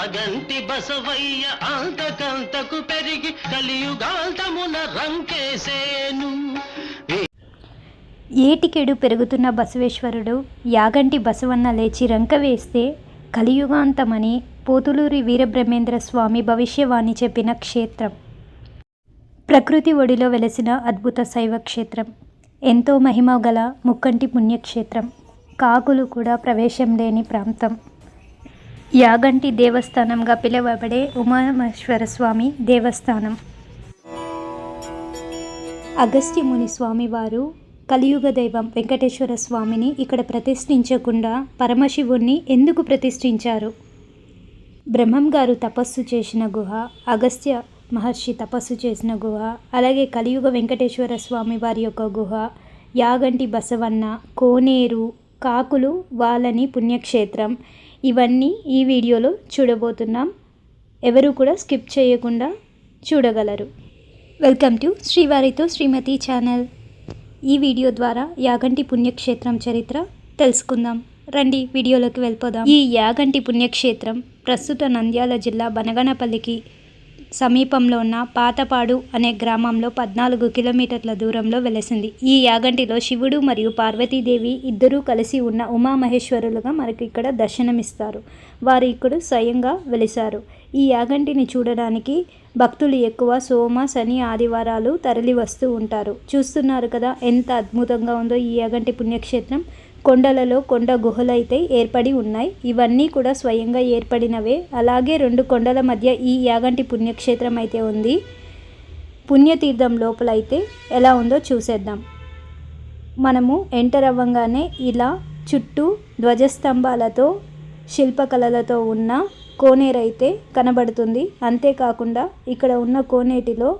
యాగంటి బసవయ్య అంతకంతకు పెరిగి కలియుగాంతమున రంకేసేను. ఏటికెడు పెరుగుతున్న బసవేశ్వరుడు యాగంటి బసవన్న లేచి రంక వేస్తే కలియుగాంతమని పోతులూరి వీరబ్రహ్మేంద్ర స్వామి భవిష్యవాణి చెప్పిన క్షేత్రం. ప్రకృతి ఒడిలో వెలసిన అద్భుత శైవ క్షేత్రం. ఎంతో మహిమ గల ముక్కంటి పుణ్యక్షేత్రం. కాకులు కూడా ప్రవేశం లేని ప్రాంతం. యాగంటి దేవస్థానంగా పిలువబడే ఉమామేశ్వర స్వామి దేవస్థానం. అగస్త్యముని స్వామివారు కలియుగ దైవం వెంకటేశ్వర స్వామిని ఇక్కడ ప్రతిష్ఠించకుండా పరమశివుణ్ణి ఎందుకు ప్రతిష్ఠించారు? బ్రహ్మం గారు తపస్సు చేసిన గుహ అగస్త్య మహర్షి తపస్సు చేసిన గుహ అలాగే కలియుగ వెంకటేశ్వర స్వామి వారి యొక్క గుహ యాగంటి బసవన్న కోనేరు కాకులు వాళ్ళని పుణ్యక్షేత్రం ఇవన్నీ ఈ వీడియోలో చూడబోతున్నాం. ఎవరు కూడా స్కిప్ చేయకుండా చూడగలరు. వెల్కమ్ టు శ్రీవారితో శ్రీమతి ఛానల్. ఈ వీడియో ద్వారా యాగంటి పుణ్యక్షేత్రం చరిత్ర తెలుసుకుందాం. రండి వీడియోలోకి వెళ్ళిపోదాం. ఈ యాగంటి పుణ్యక్షేత్రం ప్రస్తుత నంద్యాల జిల్లా బనగనపల్లికి సమీపంలో ఉన్న పాతపాడు అనే గ్రామంలో పద్నాలుగు కిలోమీటర్ల దూరంలో వెలసింది. ఈ యాగంటిలో శివుడు మరియు పార్వతీదేవి ఇద్దరూ కలిసి ఉన్న ఉమామహేశ్వరులుగా మనకి ఇక్కడ దర్శనమిస్తారు. వారు ఇక్కడ స్వయంగా వెలిశారు. ఈ యాగంటిని చూడడానికి భక్తులు ఎక్కువ సోమ శని ఆదివారాలు తరలి వస్తూ ఉంటారు. చూస్తున్నారు కదా ఎంత అద్భుతంగా ఉందో ఈ యాగంటి పుణ్యక్షేత్రం. కొండలలో కొండ గుహలైతే ఏర్పడి ఉన్నాయి. ఇవన్నీ కూడా స్వయంగా ఏర్పడినవే. అలాగే రెండు కొండల మధ్య ఈ యాగంటి పుణ్యక్షేత్రం అయితే ఉంది. పుణ్యతీర్థం లోపలైతే ఎలా ఉందో చూసేద్దాం. మనము ఎంటర్ అవ్వంగానే ఇలా చుట్టూ ధ్వజస్తంభాలతో శిల్పకళలతో ఉన్న కోనేరైతే కనబడుతుంది. అంతేకాకుండా ఇక్కడ ఉన్న కోనేటిలో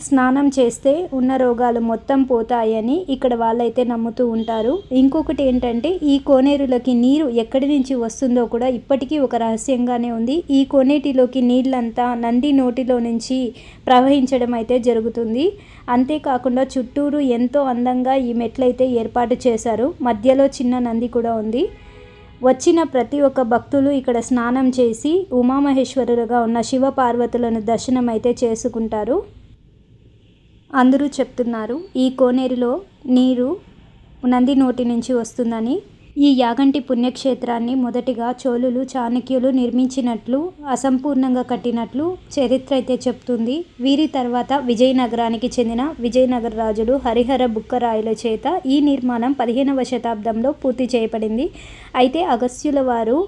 స్నానం చేస్తే ఉన్న రోగాలు మొత్తం పోతాయని ఇక్కడ వాళ్ళైతే నమ్ముతూ ఉంటారు. ఇంకొకటి ఏంటంటే ఈ కోనేరులకి నీరు ఎక్కడి నుంచి వస్తుందో కూడా ఇప్పటికీ ఒక రహస్యంగానే ఉంది. ఈ కోనేటిలోకి నీళ్ళంతా నంది నోటిలో నుంచి ప్రవహించడం అయితే జరుగుతుంది. అంతేకాకుండా చుట్టూరు ఎంతో అందంగా ఈ మెట్లయితే ఏర్పాటు చేశారు. మధ్యలో చిన్న నంది కూడా ఉంది. వచ్చిన ప్రతి ఒక్క భక్తులు ఇక్కడ స్నానం చేసి ఉమామహేశ్వరులుగా ఉన్న శివ పార్వతులను దర్శనం అయితే చేసుకుంటారు. అందరూ చెప్తున్నారు ఈ కోనేరులో నీరు నంది నోటి నుంచి వస్తుందని. ఈ యాగంటి పుణ్యక్షేత్రాన్ని మొదటిగా చోళులు చాణక్యులు నిర్మించినట్లు అసంపూర్ణంగా కట్టినట్లు చరిత్ర అయితే చెప్తుంది. వీరి తర్వాత విజయనగరానికి చెందిన విజయనగర రాజులు హరిహర బుక్కరాయుల చేత ఈ నిర్మాణం పదిహేనవ శతాబ్దంలో పూర్తి చేయబడింది. అయితే అగస్త్యుల వారు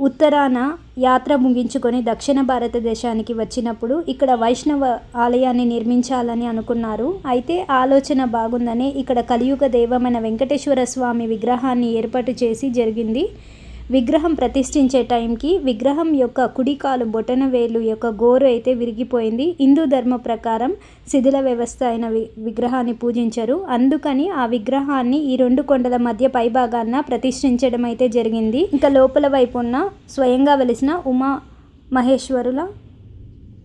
ఉత్తరాన యాత్ర ముగించుకొని దక్షిణ భారతదేశానికి వచ్చినప్పుడు ఇక్కడ వైష్ణవ ఆలయాన్ని నిర్మించాలని అనుకున్నారు. అయితే ఆలోచన బాగుందని ఇక్కడ కలియుగ దైవమైన వెంకటేశ్వర స్వామి విగ్రహాన్ని ఏర్పాటు చేసి జరిగింది. విగ్రహం ప్రతిష్ఠించే టైంకి విగ్రహం యొక్క కుడికాలు బొటన వేలు యొక్క గోరు అయితే విరిగిపోయింది. హిందూ ధర్మ ప్రకారం శిథిల వ్యవస్థ అయిన వి విగ్రహాన్ని పూజించరు. అందుకని ఆ విగ్రహాన్ని ఈ రెండు కొండల మధ్య పైభాగాన ప్రతిష్ఠించడం అయితే జరిగింది. ఇంకా లోపల వైపు ఉన్న స్వయంగా వెలిసిన ఉమా మహేశ్వరుల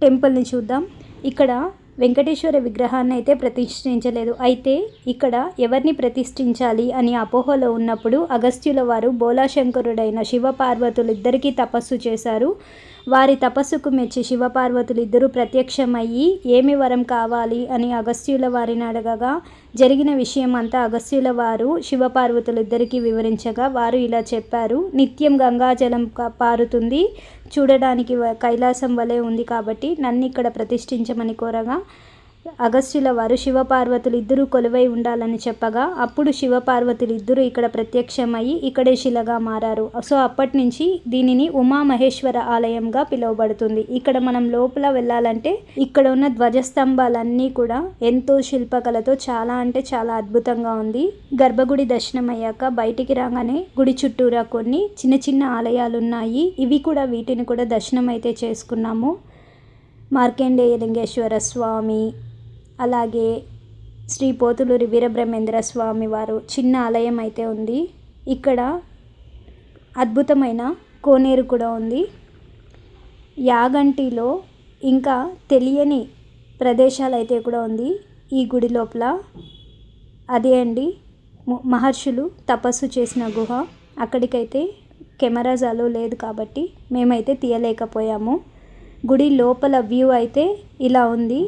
టెంపుల్ని చూద్దాం. ఇక్కడ వెంకటేశ్వర విగ్రహాన్ని అయితే ప్రతిష్ఠించలేదు. అయితే ఇక్కడ ఎవరిని ప్రతిష్ఠించాలి అని అపోహలో ఉన్నప్పుడు అగస్త్యుల వారు బోలాశంకరుడైన శివపార్వతులు ఇద్దరికీ తపస్సు చేశారు. వారి తపస్సుకు మెచ్చి శివపార్వతులు ఇద్దరు ప్రత్యక్షమయ్యి ఏమి వరం కావాలి? అని అగస్త్యుల వారిని అడగగా జరిగిన విషయం అంతా అగస్త్యుల వారు శివపార్వతులు ఇద్దరికీ వివరించగా వారు ఇలా చెప్పారు. నిత్యం గంగాజలం పారుతుంది. చూడడానికి వ- కైలాసం వలె ఉంది కాబట్టి నన్ను ఇక్కడ ప్రతిష్ఠించమని కోరగా అగస్త్యుల వారు శివపార్వతులు ఇద్దరూ కొలువై ఉండాలని చెప్పగా అప్పుడు శివపార్వతులు ఇద్దరూ ఇక్కడ ప్రత్యక్షమయ్యి ఇక్కడే శిలగా మారారు. సో అప్పటి నుంచి దీనిని ఉమామహేశ్వర ఆలయంగా పిలువబడుతుంది. ఇక్కడ మనం లోపల వెళ్ళాలంటే ఇక్కడ ఉన్న ధ్వజస్తంభాలన్నీ కూడా ఎంతో శిల్పకళతో చాలా అంటే చాలా అద్భుతంగా ఉంది. గర్భగుడి దర్శనం అయ్యాక బయటికి రాగానే గుడి చుట్టూరా కొన్ని చిన్న చిన్న ఆలయాలు ఉన్నాయి ఇవి కూడా వీటిని కూడా దర్శనం అయితే చేసుకున్నాము. మార్కండేయ లింగేశ్వర స్వామి అలాగే శ్రీ పోతులూరి వీరబ్రహ్మేంద్ర స్వామి వారు చిన్న ఆలయం అయితే ఉంది. ఇక్కడ అద్భుతమైన కోనేరు కూడా ఉంది. యాగంటిలో ఇంకా తెలియని ప్రదేశాలు అయితే కూడా ఉంది. ఈ గుడి లోపల అదే అండి. మహర్షులు తపస్సు చేసిన గుహ. అక్కడికైతే కెమెరాస్ అలో లేదు కాబట్టి మేమైతే తీయలేకపోయాము. గుడి లోపల వ్యూ అయితే ఇలా ఉంది.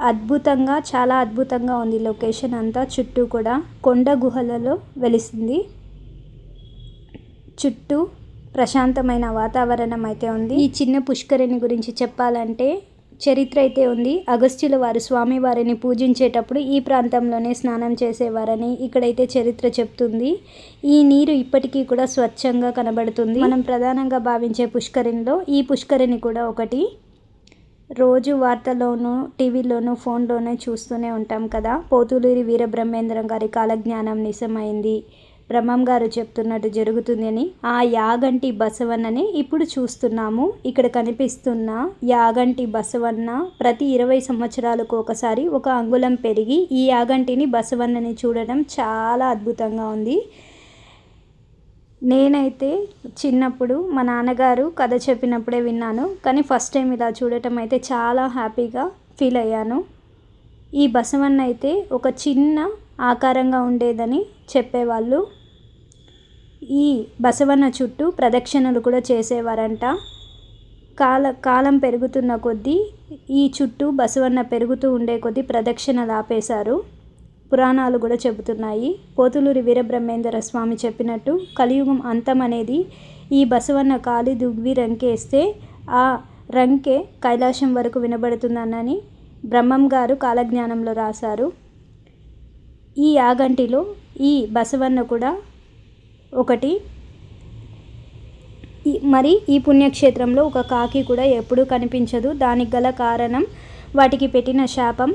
అద్భుతంగా చాలా అద్భుతంగా ఉంది లొకేషన్ అంతా. చుట్టూ కూడా కొండ గుహలలో వెలిసింది. చుట్టూ ప్రశాంతమైన వాతావరణం అయితే ఉంది. ఈ చిన్న పుష్కరిణి గురించి చెప్పాలంటే చరిత్ర అయితే ఉంది. అగస్త్యుల వారు స్వామివారిని పూజించేటప్పుడు ఈ ప్రాంతంలోనే స్నానం చేసేవారని ఇక్కడైతే చరిత్ర చెప్తుంది. ఈ నీరు ఇప్పటికీ కూడా స్వచ్ఛంగా కనబడుతుంది. మనం ప్రధానంగా భావించే పుష్కరిణిలో ఈ పుష్కరిణి కూడా ఒకటి. రోజు వార్తల్లోనూ టీవీలోనూ ఫోన్లోనే చూస్తూనే ఉంటాం కదా. పోతులూరి వీరబ్రహ్మేంద్రం గారి కాలజ్ఞానం నిజమైంది. బ్రహ్మం గారు చెప్తున్నట్టు జరుగుతుందని ఆ యాగంటి బసవన్నని ఇప్పుడు చూస్తున్నాము. ఇక్కడ కనిపిస్తున్న యాగంటి బసవన్న ప్రతి ఇరవై సంవత్సరాలకు ఒకసారి ఒక అంగుళం పెరిగి ఈ యాగంటిని బసవన్నని చూడడం చాలా అద్భుతంగా ఉంది. నేనైతే చిన్నప్పుడు మా నాన్నగారు కథ చెప్పినప్పుడే విన్నాను కానీ ఫస్ట్ టైం ఇలా చూడటం అయితే చాలా హ్యాపీగా ఫీల్ అయ్యాను. ఈ బసవన్న అయితే ఒక చిన్న ఆకారంగా ఉండేదని చెప్పేవాళ్ళు. ఈ బసవన్న చుట్టూ ప్రదక్షిణలు కూడా చేసేవారంట. కాల కాలం పెరుగుతున్న కొద్దీ ఈ చుట్టూ బసవన్న పెరుగుతూ ఉండే కొద్దీ ప్రదక్షిణలు ఆపేశారు. పురాణాలు కూడా చెబుతున్నాయి. పోతులూరి వీరబ్రహ్మేంద్ర స్వామి చెప్పినట్టు కలియుగం అంతం అనేది ఈ బసవన్న కాలి దుగ్వి రంకేస్తే ఆ రంకే కైలాసం వరకు వినబడుతుందనని బ్రహ్మం గారు కాలజ్ఞానంలో రాశారు. ఈ యాగంటిలో ఈ బసవన్న కూడా ఒకటి. మరి ఈ పుణ్యక్షేత్రంలో ఒక కాకి కూడా ఎప్పుడూ కనిపించదు. దానికి గల కారణం వాటికి పెట్టిన శాపం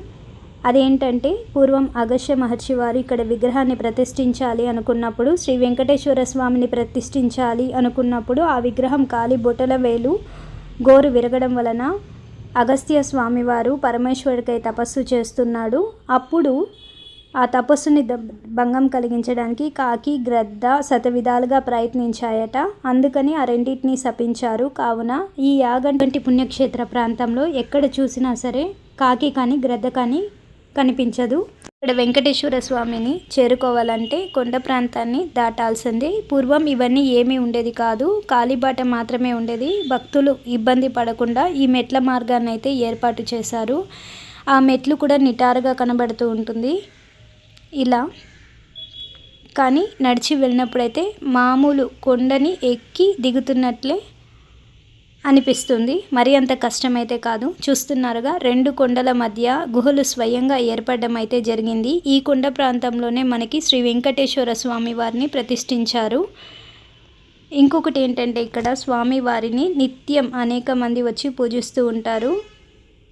అదేంటంటే పూర్వం అగస్య మహర్షి వారు ఇక్కడ విగ్రహాన్ని ప్రతిష్ఠించాలి అనుకున్నప్పుడు శ్రీ వెంకటేశ్వర స్వామిని ప్రతిష్ఠించాలి అనుకున్నప్పుడు ఆ విగ్రహం కాలి బొటల వేలు గోరు విరగడం వలన అగస్త్య స్వామివారు పరమేశ్వరుడికై తపస్సు చేస్తున్నాడు. అప్పుడు ఆ తపస్సుని ద- భంగం కలిగించడానికి కాకి గ్రద్ద శతవిధాలుగా ప్రయత్నించాయట. అందుకని ఆ రెండింటినీ శపించారు. కావున ఈ యాగంటి పుణ్యక్షేత్ర ప్రాంతంలో ఎక్కడ చూసినా సరే కాకి కానీ గ్రద్ద కానీ కనిపించదు. ఇక్కడ వెంకటేశ్వర స్వామిని చేరుకోవాలంటే కొండ ప్రాంతాన్ని దాటాల్సిందే. పూర్వం ఇవన్నీ ఏమీ ఉండేది కాదు. కాలిబాట మాత్రమే ఉండేది. భక్తులు ఇబ్బంది పడకుండా ఈ మెట్ల మార్గాన్ని అయితే ఏర్పాటు చేశారు. ఆ మెట్లు కూడా నిటారుగా కనబడుతూ ఉంటుంది. ఇలా. కానీ నడిచి వెళ్ళినప్పుడైతే మామూలు కొండని ఎక్కి దిగుతున్నట్లే అనిపిస్తుంది. మరి అంత కష్టమైతే కాదు. చూస్తున్నారుగా రెండు కొండల మధ్య గుహలు స్వయంగా ఏర్పడడం అయితే జరిగింది. ఈ కొండ ప్రాంతంలోనే మనకి శ్రీ వెంకటేశ్వర స్వామి వారిని ప్రతిష్ఠించారు. ఇంకొకటి ఏంటంటే ఇక్కడ స్వామి వారిని నిత్యం అనేక మంది వచ్చి పూజిస్తూ ఉంటారు.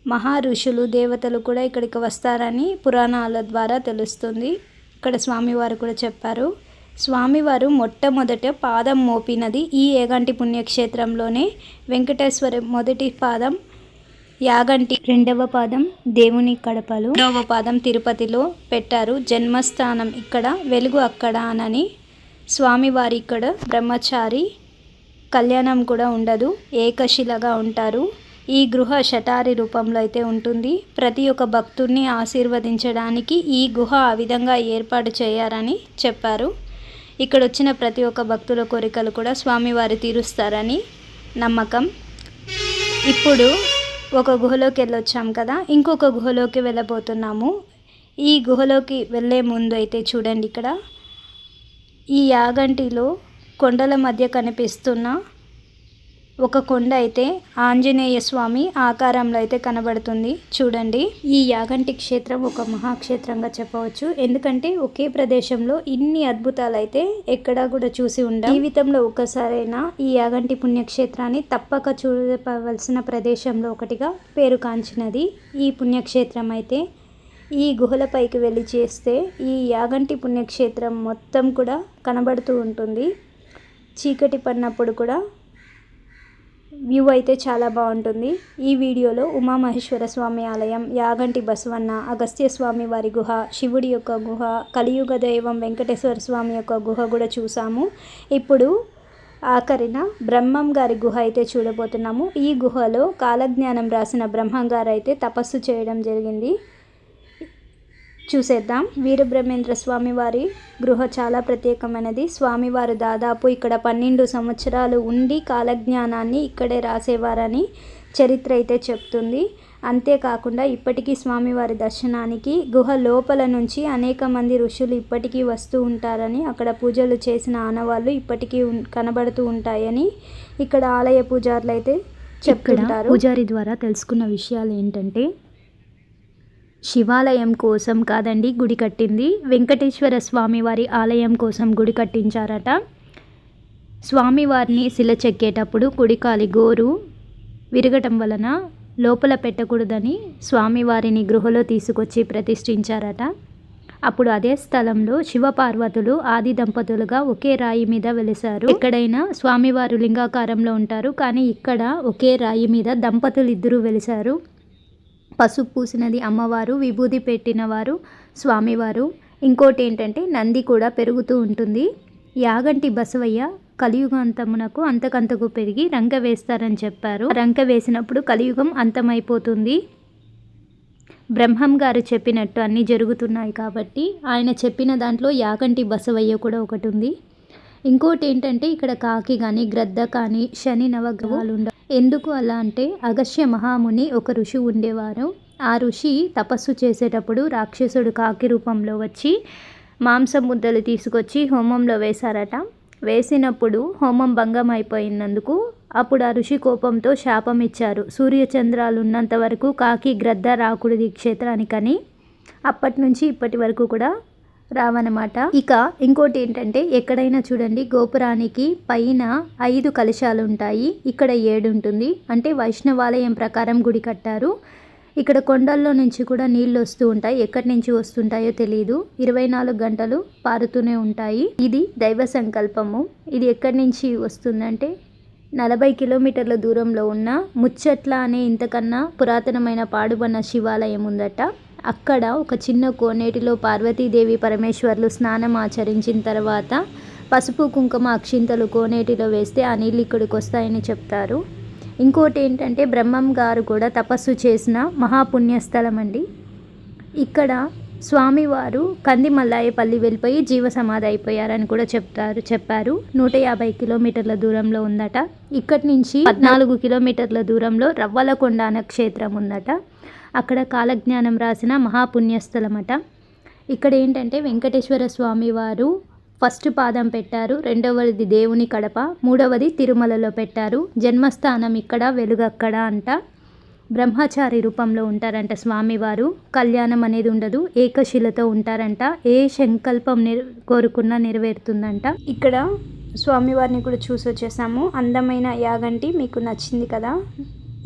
మహా ఋషులు దేవతలు కూడా ఇక్కడికి వస్తారని పురాణాల ద్వారా తెలుస్తుంది. ఇక్కడ స్వామివారు కూడా చెప్పారు. స్వామివారు మొట్టమొదట పాదం మోపినది ఈ ఏగంటి పుణ్యక్షేత్రంలోనే వెంకటేశ్వర మొదటి పాదం యాగంటి రెండవ పాదం దేవుని కడపలు రెండవ పాదం తిరుపతిలో పెట్టారు. జన్మస్థానం ఇక్కడ వెలుగు అక్కడ అనని స్వామివారి ఇక్కడ బ్రహ్మచారి కళ్యాణం కూడా ఉండదు ఏకశిలగా ఉంటారు. ఈ గృహ శటారి రూపంలో అయితే ఉంటుంది. ప్రతి ఒక్క భక్తుడిని ఆశీర్వదించడానికి ఈ గుహ ఆ విధంగా ఏర్పాటు చేయారని చెప్పారు. ఇక్కడ వచ్చిన ప్రతి ఒక్క భక్తుల కోరికలు కూడా స్వామివారు తీరుస్తారని నమ్మకం. ఇప్పుడు ఒక గుహలోకి వెళ్ళొచ్చాం కదా ఇంకొక గుహలోకి వెళ్ళబోతున్నాము. ఈ గుహలోకి వెళ్ళే ముందు అయితే చూడండి ఇక్కడ. ఈ యాగంటిలో కొండల మధ్య కనిపిస్తున్న ఒక కొండ అయితే ఆంజనేయ స్వామి ఆకారంలో అయితే కనబడుతుంది. చూడండి. ఈ యాగంటి క్షేత్రం ఒక మహాక్షేత్రంగా చెప్పవచ్చు. ఎందుకంటే ఒకే ప్రదేశంలో ఇన్ని అద్భుతాలు అయితే ఎక్కడా కూడా చూసి ఉండ. జీవితంలో ఒక్కసారైనా ఈ యాగంటి పుణ్యక్షేత్రాన్ని తప్పక చూడవలసిన ప్రదేశంలో ఒకటిగా పేరు కాంచినది ఈ పుణ్యక్షేత్రం అయితే. ఈ గుహలపైకి వెళ్ళి చేస్తే ఈ యాగంటి పుణ్యక్షేత్రం మొత్తం కూడా కనబడుతూ ఉంటుంది. చీకటి పడినప్పుడు కూడా వ్యూ అయితే చాలా బాగుంటుంది. ఈ వీడియోలో ఉమామహేశ్వర స్వామి ఆలయం యాగంటి బసవన్న అగస్త్య స్వామి వారి గుహ శివుడి యొక్క గుహ కలియుగ దైవం వెంకటేశ్వర స్వామి యొక్క గుహ కూడా చూసాము. ఇప్పుడు ఆఖరిన బ్రహ్మం గారి గుహ అయితే చూడబోతున్నాము. ఈ గుహలో కాలజ్ఞానం రాసిన బ్రహ్మం గారు అయితే తపస్సు చేయడం జరిగింది. చూసేద్దాం. వీరబ్రహ్మేంద్ర స్వామి వారి గృహ చాలా ప్రత్యేకమైనది. స్వామివారు దాదాపు ఇక్కడ పన్నెండు సంవత్సరాలు ఉండి కాలజ్ఞానాన్ని ఇక్కడే రాసేవారని చరిత్ర అయితే చెప్తుంది. అంతేకాకుండా ఇప్పటికీ స్వామివారి దర్శనానికి గుహ లోపల నుంచి అనేక మంది ఋషులు ఇప్పటికీ వస్తూ ఉంటారని అక్కడ పూజలు చేసిన ఆనవాళ్ళు ఇప్పటికీ కనబడుతూ ఉంటాయని ఇక్కడ ఆలయ పూజారులు అయితే చెప్తుంటారు. పూజారి ద్వారా తెలుసుకున్న విషయాలు ఏంటంటే శివాలయం కోసం కాదండి గుడి కట్టింది. వెంకటేశ్వర స్వామివారి ఆలయం కోసం గుడి కట్టించారట. స్వామివారిని శిల చెక్కేటప్పుడు కుడికాలి గోరు విరగటం వలన లోపల పెట్టకూడదని స్వామివారిని గృహలో తీసుకొచ్చి ప్రతిష్ఠించారట. అప్పుడు అదే స్థలంలో శివపార్వతులు ఆది దంపతులుగా ఒకే రాయి మీద వెలిశారు. ఎక్కడైనా స్వామివారు లింగాకారంలో ఉంటారు కానీ ఇక్కడ ఒకే రాయి మీద దంపతులు ఇద్దరూ వెలిశారు. పసుపు పూసినది అమ్మవారు విభూది పెట్టినవారు స్వామివారు. ఇంకోటి ఏంటంటే నంది కూడా పెరుగుతూ ఉంటుంది. యాగంటి బసవయ్య కలియుగాంతమునకు అంతకంతకు పెరిగి రంక వేస్తారని చెప్పారు. రంక వేసినప్పుడు కలియుగం అంతమైపోతుంది. బ్రహ్మం గారు చెప్పినట్టు అన్నీ జరుగుతున్నాయి కాబట్టి ఆయన చెప్పిన దాంట్లో యాగంటి బసవయ్య కూడా ఒకటి ఉంది. ఇంకోటి ఏంటంటే ఇక్కడ కాకి కానీ గ్రద్ద కానీ శని నవగ్రహాలు ఉండవు ఎందుకు అలా అంటే అగస్య మహాముని ఒక ఋషి ఉండేవారు. ఆ ఋషి తపస్సు చేసేటప్పుడు రాక్షసుడు కాకి రూపంలో వచ్చి మాంసం ముద్దలు తీసుకొచ్చి హోమంలో వేశారట. వేసినప్పుడు హోమం భంగం అయిపోయినందుకు అప్పుడు ఆ ఋషి కోపంతో శాపం ఇచ్చారు. సూర్యచంద్రాలు ఉన్నంత వరకు కాకి గ్రద్ద రాకుడు ఈ క్షేత్రానికని అప్పటి నుంచి ఇప్పటి వరకు కూడా రావన్నమాట. ఇక ఇంకోటి ఏంటంటే ఎక్కడైనా చూడండి గోపురానికి పైన ఐదు కలశాలు ఉంటాయి ఇక్కడ ఏడు ఉంటుంది అంటే వైష్ణవాలయం ప్రకారం గుడి కట్టారు. ఇక్కడ కొండల్లో నుంచి కూడా నీళ్ళు వస్తూ ఉంటాయి. ఎక్కడి నుంచి వస్తుంటాయో తెలియదు ఇరవై నాలుగు గంటలు పారుతూనే ఉంటాయి. ఇది దైవ సంకల్పము. ఇది ఎక్కడి నుంచి వస్తుందంటే నలభై కిలోమీటర్ల దూరంలో ఉన్న ముచ్చట్ల అనే ఇంతకన్నా పురాతనమైన పాడుబన్న శివాలయం ఉందట. అక్కడ ఒక చిన్న కోనేటిలో పార్వతీదేవి పరమేశ్వర్లు స్నానం ఆచరించిన తర్వాత పసుపు కుంకుమ అక్షింతలు కోనేటిలో వేస్తే ఆ నీళ్ళు ఇక్కడికి వస్తాయని చెప్తారు. ఇంకోటి ఏంటంటే బ్రహ్మం గారు కూడా తపస్సు చేసిన మహాపుణ్యస్థలం అండి. ఇక్కడ స్వామివారు కంది మల్లాయపల్లి వెళ్ళిపోయి జీవ సమాధి అయిపోయారని కూడా చెప్తారు చెప్పారు. నూట యాభై కిలోమీటర్ల దూరంలో ఉందట. ఇక్కడి నుంచి పద్నాలుగు కిలోమీటర్ల దూరంలో రవ్వలకొండ అనే క్షేత్రం ఉందట. అక్కడ కాలజ్ఞానం రాసిన మహాపుణ్యస్థలమట. ఇక్కడ ఏంటంటే వెంకటేశ్వర స్వామి వారు ఫస్ట్ పాదం పెట్టారు రెండవది దేవుని కడప మూడవది తిరుమలలో పెట్టారు. జన్మస్థానం ఇక్కడ వెలుగక్కడ అంట. బ్రహ్మచారి రూపంలో ఉంటారంట స్వామివారు కళ్యాణం అనేది ఉండదు ఏకశిలతో ఉంటారంట. ఏ సంకల్పం నెర కోరుకున్నా నెరవేరుతుందంట. ఇక్కడ స్వామివారిని కూడా చూసి వచ్చేసాము అందమైన యాగంటి మీకు నచ్చింది కదా?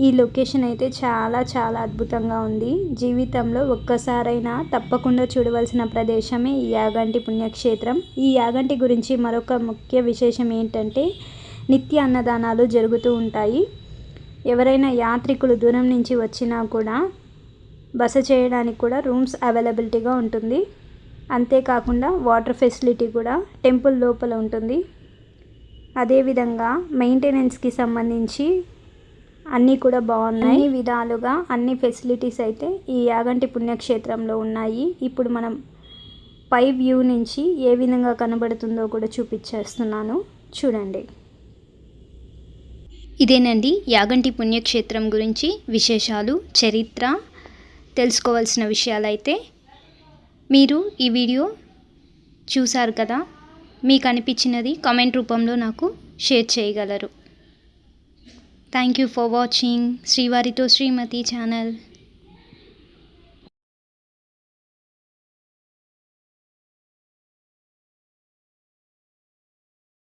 ఈ లొకేషన్ అయితే చాలా చాలా అద్భుతంగా ఉంది. జీవితంలో ఒక్కసారైనా తప్పకుండా చూడవలసిన ప్రదేశమే ఈ యాగంటి పుణ్యక్షేత్రం. ఈ యాగంటి గురించి మరొక ముఖ్య విశేషం ఏంటంటే నిత్య అన్నదానాలు జరుగుతూ ఉంటాయి. ఎవరైనా యాత్రికులు దూరం నుంచి వచ్చినా కూడా బస చేయడానికి కూడా రూమ్స్ అవైలబిలిటీగా ఉంటుంది. అంతేకాకుండా వాటర్ ఫెసిలిటీ కూడా టెంపుల్ లోపల ఉంటుంది. అదేవిధంగా మెయింటెనెన్స్కి సంబంధించి అన్నీ కూడా బాగున్నాయి. అన్ని విధాలుగా అన్ని ఫెసిలిటీస్ అయితే ఈ యాగంటి పుణ్యక్షేత్రంలో ఉన్నాయి. ఇప్పుడు మనం పై వ్యూ నుంచి ఏ విధంగా కనబడుతుందో కూడా చూపించేస్తున్నాను. చూడండి. ఇదేనండి యాగంటి పుణ్యక్షేత్రం గురించి విశేషాలు చరిత్ర తెలుసుకోవాల్సిన విషయాలైతే మీరు ఈ వీడియో చూశారు కదా? మీకు అనిపించినది కామెంట్ రూపంలో నాకు షేర్ చేయగలరు. థ్యాంక్ యూ ఫర్ వాచింగ్ శ్రీవారితో శ్రీమతి ఛానల్